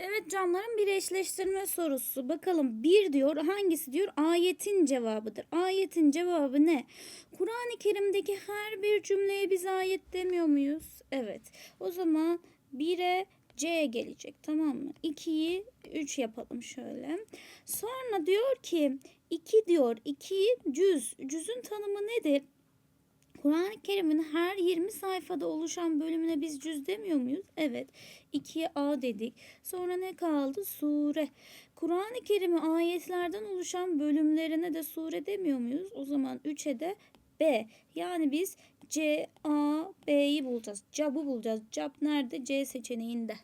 Evet canlarım bir eşleştirme sorusu. Bakalım bir diyor hangisi diyor ayetin cevabıdır. Ayetin cevabı ne? Kur'an-ı Kerim'deki her bir cümleye biz ayet demiyor muyuz? Evet. O zaman 1'e C gelecek tamam mı? 2'yi 3 yapalım şöyle. Sonra diyor ki 2 diyor 2'yi cüz. Cüzün tanımı nedir? Kur'an-ı Kerim'in her 20 sayfada oluşan bölümüne biz cüz demiyor muyuz? Evet. 2'ye A dedik. Sonra ne kaldı? Sure. Kur'an-ı Kerim'i ayetlerden oluşan bölümlerine de sure demiyor muyuz? O zaman 3'e de B. Yani biz C, A, B'yi bulacağız. Cab'ı bulacağız. Cab nerede? C seçeneğinde.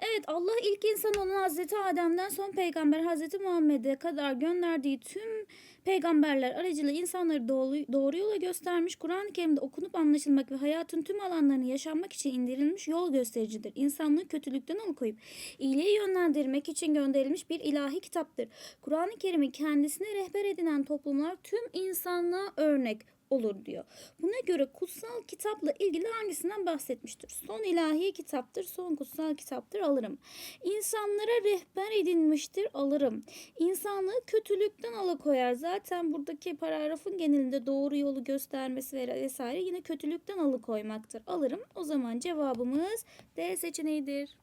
Evet Allah ilk insan olan Hazreti Adem'den son peygamber Hazreti Muhammed'e kadar gönderdiği tüm peygamberler aracılığıyla insanları doğru, doğru yola göstermiş. Kur'an-ı Kerim'de okunup anlaşılmak ve hayatın tüm alanlarını yaşanmak için indirilmiş yol göstericidir. İnsanlığı kötülükten alıkoyup iyiliğe yönlendirmek için gönderilmiş bir ilahi kitaptır. Kur'an-ı Kerim'i kendisine rehber edinen toplumlar tüm insanlığa örnek olur diyor. Buna göre kutsal kitapla ilgili hangisinden bahsetmiştir? Son ilahi kitaptır, son kutsal kitaptır alırım. İnsanlara rehber edinmiştir alırım. İnsanlığı kötülükten alıkoyar. Zaten buradaki paragrafın genelinde doğru yolu göstermesi ve vesaire yine kötülükten alıkoymaktır. Alırım. O zaman cevabımız D seçeneğidir.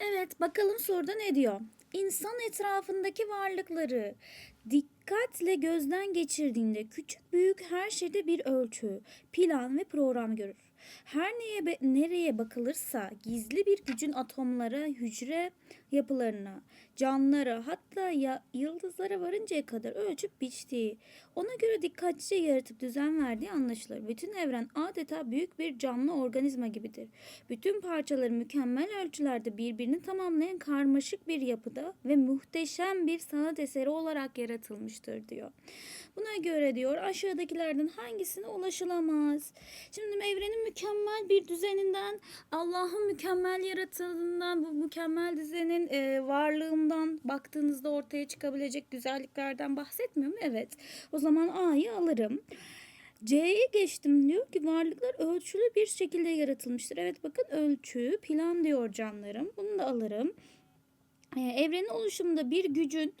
Evet bakalım soruda ne diyor? İnsan etrafındaki varlıkları dikkatle gözden geçirdiğinde küçük büyük her şeyde bir ölçü, plan ve program görür. Her neye nereye bakılırsa gizli bir gücün atomlara, hücre yapılarına, canlılara hatta ya yıldızlara varıncaya kadar ölçüp biçtiği, ona göre dikkatlice yaratıp düzen verdiği anlaşılır. Bütün evren adeta büyük bir canlı organizma gibidir. Bütün parçaları mükemmel ölçülerde birbirini tamamlayan karmaşık bir yapıda ve muhteşem bir sanat eseri olarak yaratılmıştır diyor. Buna göre diyor aşağıdakilerden hangisine ulaşılamaz? Şimdi mükemmel bir düzeninden, Allah'ın mükemmel yaratıldığından, bu mükemmel düzenin e, varlığından baktığınızda ortaya çıkabilecek güzelliklerden bahsetmiyor mu? Evet. O zaman A'yı alırım. C'ye geçtim diyor ki varlıklar ölçülü bir şekilde yaratılmıştır. Evet bakın ölçü, plan diyor canlarım. Bunu da alırım. Ee, evrenin oluşumunda bir gücün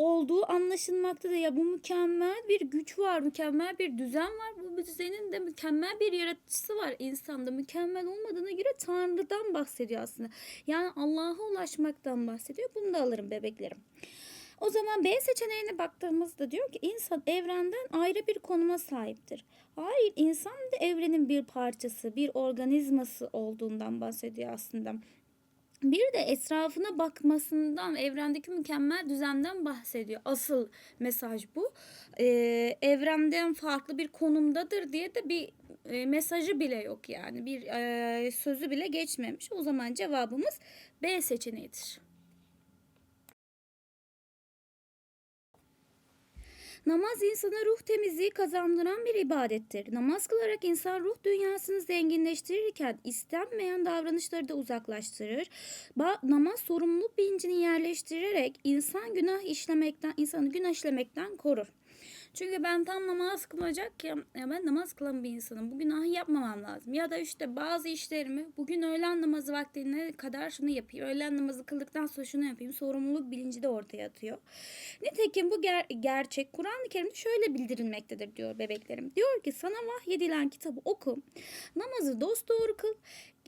olduğu anlaşılmaktadır. Ya bu mükemmel bir güç var, mükemmel bir düzen var. Bu düzenin de mükemmel bir yaratıcısı var insanda. Mükemmel olmadığına göre Tanrı'dan bahsediyor aslında. Yani Allah'a ulaşmaktan bahsediyor. Bunu da alırım bebeklerim. O zaman B seçeneğine baktığımızda diyor ki insan evrenden ayrı bir konuma sahiptir. Hayır insan da evrenin bir parçası, bir organizması olduğundan bahsediyor aslında. Bir de etrafına bakmasından, evrendeki mükemmel düzenden bahsediyor. Asıl mesaj bu. Ee, evrenden farklı bir konumdadır diye de bir e, mesajı bile yok yani. Bir e, sözü bile geçmemiş. O zaman cevabımız B seçeneğidir. Namaz insana ruh temizliği kazandıran bir ibadettir. Namaz kılarak insan ruh dünyasını zenginleştirirken istenmeyen davranışları da uzaklaştırır. Ba- namaz sorumluluk bilincini yerleştirerek insan günah işlemekten, insanı günah işlemekten korur. Çünkü ben tam namaz kılacakken ya ben namaz kılan bir insanım. Bu günahı yapmamam lazım. Ya da işte bazı işlerimi bugün öğlen namazı vaktine kadar şunu yapayım. Öğlen namazı kıldıktan sonra şunu yapayım. Sorumluluk bilinci de ortaya atıyor. Nitekim bu ger- gerçek Kur'an-ı Kerim'de şöyle bildirilmektedir diyor bebeklerim. Diyor ki sana vahyedilen kitabı oku. Namazı dosdoğru kıl.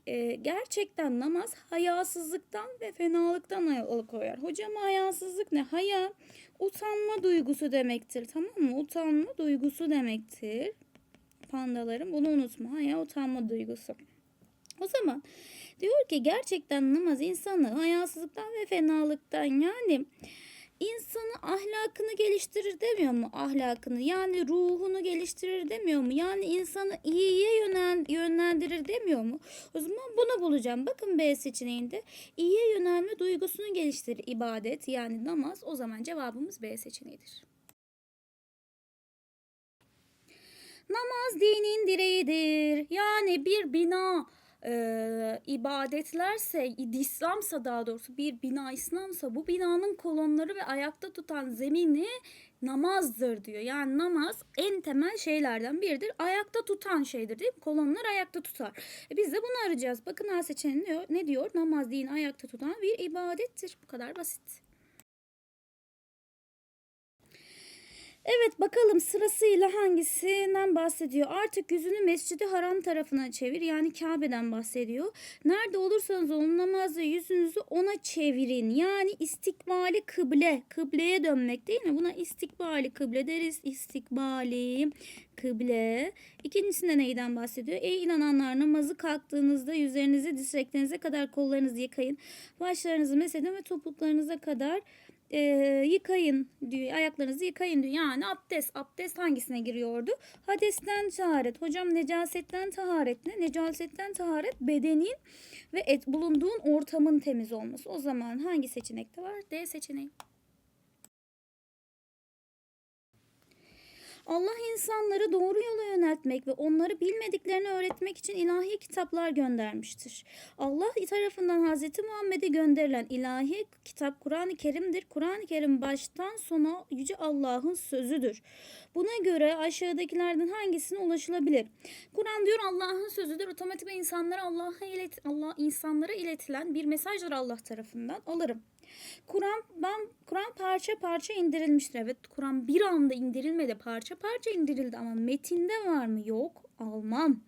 Ee, gerçekten namaz hayasızlıktan ve fenalıktan alıkoyar. Hocam hayasızlık ne? Haya utanma duygusu demektir. Tamam mı? Utanma duygusu demektir. Pandalarım bunu unutma. Haya utanma duygusu. O zaman diyor ki gerçekten namaz insanı hayasızlıktan ve fenalıktan yani insanı ahlakını geliştirir demiyor mu ahlakını? Yani ruhunu geliştirir demiyor mu? Yani insanı iyiye yönlendirir demiyor mu? O zaman bunu bulacağım. Bakın B seçeneğinde iyiye yönelme duygusunu geliştirir ibadet yani namaz. O zaman cevabımız B seçeneğidir. Namaz dinin direğidir. Yani bir bina e, ibadetlerse, İslamsa daha doğrusu bir bina İslamsa bu binanın kolonları ve ayakta tutan zemini namazdır diyor. Yani namaz en temel şeylerden biridir. Ayakta tutan şeydir değil mi? Kolonlar ayakta tutar. E biz de bunu arayacağız. Bakın A seçeneği ne diyor? Namaz din ayakta tutan bir ibadettir. Bu kadar basit. Evet bakalım sırasıyla hangisinden bahsediyor. Artık yüzünü Mescid-i Haram tarafına çevir. Yani Kabe'den bahsediyor. Nerede olursanız olun namazda yüzünüzü ona çevirin. Yani istikbali kıble. Kıbleye dönmek değil mi? Buna istikbali kıble deriz. İstikbali kıble. İkincisinde neyden bahsediyor? Ey inananlar namazı kalktığınızda yüzlerinizi dirseklerinize kadar kollarınızı yıkayın. Başlarınızı mesedin ve topuklarınıza kadar e, yıkayın diyor. Ayaklarınızı yıkayın diyor. Yani abdest. Abdest hangisine giriyordu? Hadesten taharet. Hocam necasetten taharet ne? Necasetten taharet bedenin ve et, bulunduğun ortamın temiz olması. O zaman hangi seçenekte var? D seçeneği. Allah insanları doğru yola yöneltmek ve onları bilmediklerini öğretmek için ilahi kitaplar göndermiştir. Allah tarafından Hz. Muhammed'e gönderilen ilahi kitap Kur'an-ı Kerim'dir. Kur'an-ı Kerim baştan sona Yüce Allah'ın sözüdür. Buna göre aşağıdakilerden hangisine ulaşılabilir? Kur'an diyor Allah'ın sözüdür. Otomatikman insanlara Allah'a ilet Allah insanlara iletilen bir mesajdır Allah tarafından. Alırım. Kur'an ben Kur'an parça parça indirilmiştir. Evet Kur'an bir anda indirilmedi. Parça parça indirildi ama metinde var mı? Yok. Almam.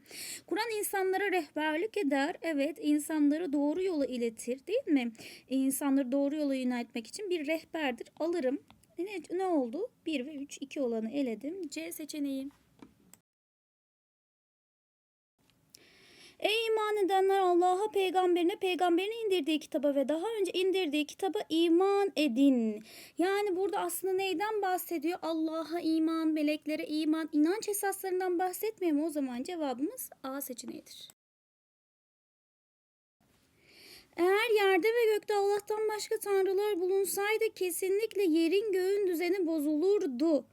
Kur'an insanlara rehberlik eder. Evet insanları doğru yola iletir değil mi? İnsanları doğru yola yöneltmek için bir rehberdir. Alırım. Ne, ne oldu? 1 ve 3 2 olanı eledim. C seçeneği. Ey iman edenler Allah'a, peygamberine, peygamberine indirdiği kitaba ve daha önce indirdiği kitaba iman edin. Yani burada aslında neyden bahsediyor? Allah'a iman, meleklere iman, inanç esaslarından bahsetmiyor mu? O zaman cevabımız A seçeneğidir. Eğer yerde ve gökte Allah'tan başka tanrılar bulunsaydı kesinlikle yerin göğün düzeni bozulurdu.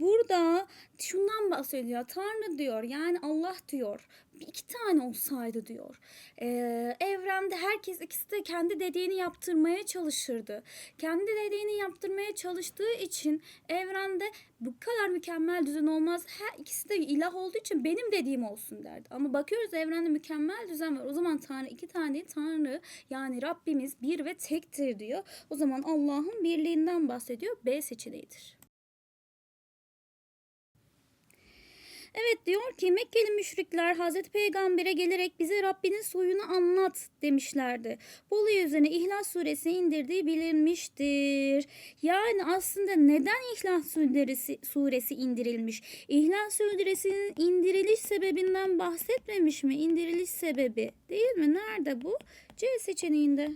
Burada şundan bahsediyor. Tanrı diyor yani Allah diyor. İki tane olsaydı diyor. Ee, evrende herkes ikisi de kendi dediğini yaptırmaya çalışırdı. Kendi dediğini yaptırmaya çalıştığı için evrende bu kadar mükemmel düzen olmaz. Her ikisi de ilah olduğu için benim dediğim olsun derdi. Ama bakıyoruz evrende mükemmel düzen var. O zaman Tanrı iki tane Tanrı yani Rabbimiz bir ve tektir diyor. O zaman Allah'ın birliğinden bahsediyor. B seçeneğidir. Evet diyor ki Mekkeli müşrikler Hazreti Peygamber'e gelerek bize Rabbinin soyunu anlat demişlerdi. Bu olay üzerine İhlas suresi indirdiği bilinmiştir. Yani aslında neden İhlas suresi, suresi indirilmiş? İhlas suresinin indiriliş sebebinden bahsetmemiş mi? İndiriliş sebebi değil mi? Nerede bu? C seçeneğinde.